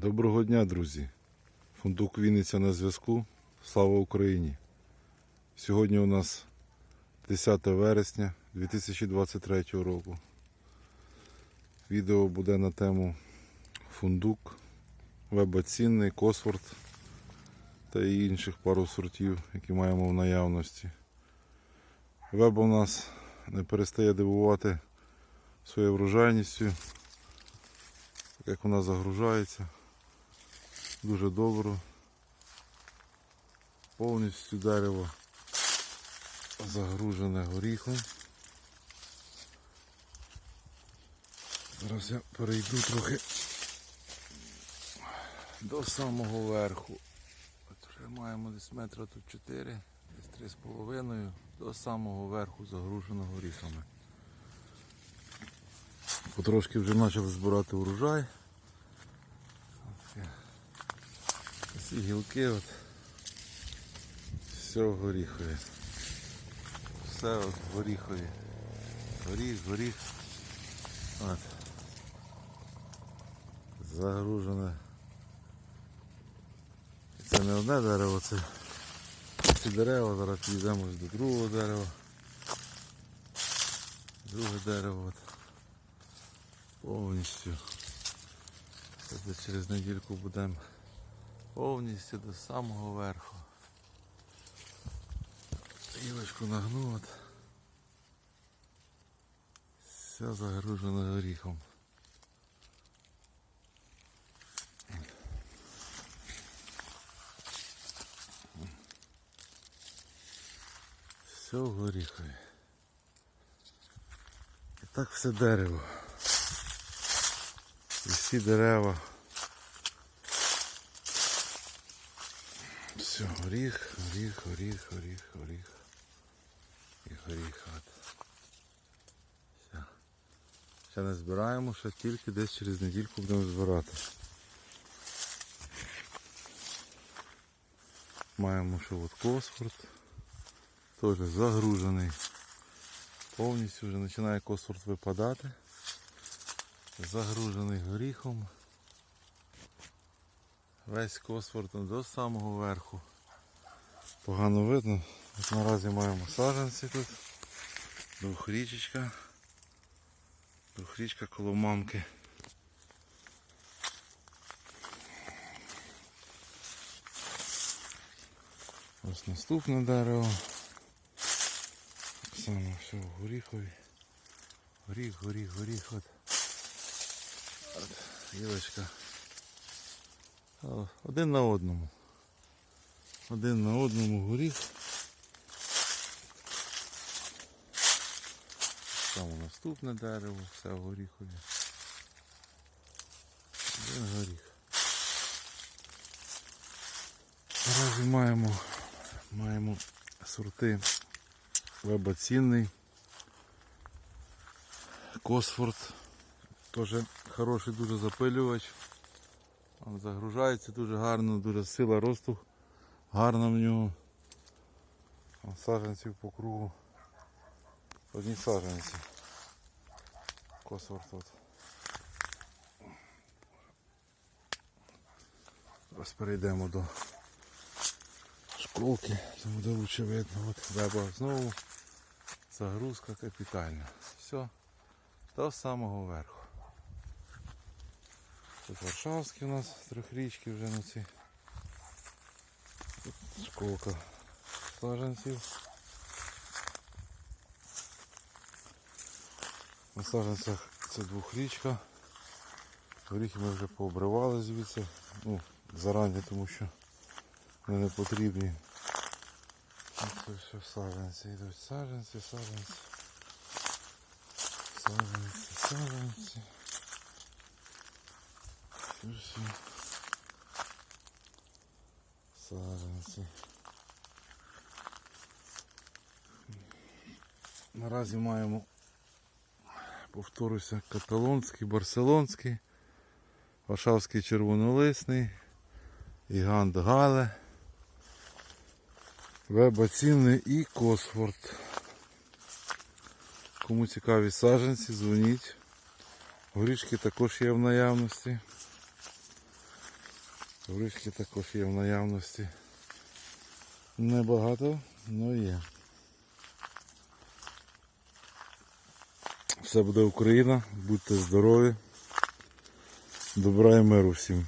Доброго дня, друзі! Фундук Вінниця на зв'язку. Слава Україні! Сьогодні у нас 10 вересня 2023 року. Відео буде на тему фундук, вебоцінний, Косфорд та інших пару сортів, які маємо в наявності. Веба у нас не перестає дивувати своєю врожайністю, як вона загружається. Дуже добре. Повністю дерево загружене горіхом. Зараз я перейду трохи до самого верху. От вже маємо десь метра тут 4, десь 3,5 до самого верху загружено горіхами. Потрошки вже почали збирати урожай. Ці гілки от все горіхові. Все от горіхові. Горіх, горіх. От. Загружене. Це не одне дерево, це ці дерева, зараз підійдемо до другого дерева. Друге дерево от. повністю. Це через недільку будемо повністю до самого верху. Гілочку нагнув. от. Все загружено горіхом. Все в горіхові. І так все дерево. І всі дерева. Все, горіх, горіх, горіх, горіх, горіх. І горіх. От. Все. Ще не збираємо, ще тільки десь через недільку будемо збирати. Маємо ще от Косфорд. Теж загружений. Повністю вже починає Косфорд випадати. Загружений горіхом. Весь Косфорд до самого верху. Погано видно. От наразі маємо саджанці тут. Двохрічечка. Двохрічка коло мамки. Ось наступне дерево. Так само все в горіхові. Горіх, горіх, горіх. От. От, гілочка. Один на одному. Один на одному горіх. Саме наступне дерево, все горіхові. Один горіх. Наразі маємо, маємо сорти вебоцінний. Косфорд. Теж хороший дуже запилювач. Загружається дуже гарно, дуже сила росту гарна в нього. Вон Саджанців по кругу. Одні саджанці. Косворд тут. Зараз перейдемо до школки, це буде лучше видно. От веба знову загрузка капітальна. Все, до самого верху. Тут Варшавський у нас трьохрічки вже на ці. Тут школка саджанців. На саджанцях це двохрічка. Горіхи ми вже пообривали звідси. Ну, зарані, тому що вони не потрібні. Це все саджанці йдуть. Саджанці, саджанці. Саджанці, саджанці. Це все. Саджанці. Наразі маємо, повторюся, каталонський, барселонський, Варшавський червонолисний, Ігант Гале, Веба цінний і Косфорд. Кому цікаві саджанці, дзвоніть. Горішки також є в наявності. Горішки також є в наявності. Небагато, але є. Все буде Україна, будьте здорові. Добра і миру всім.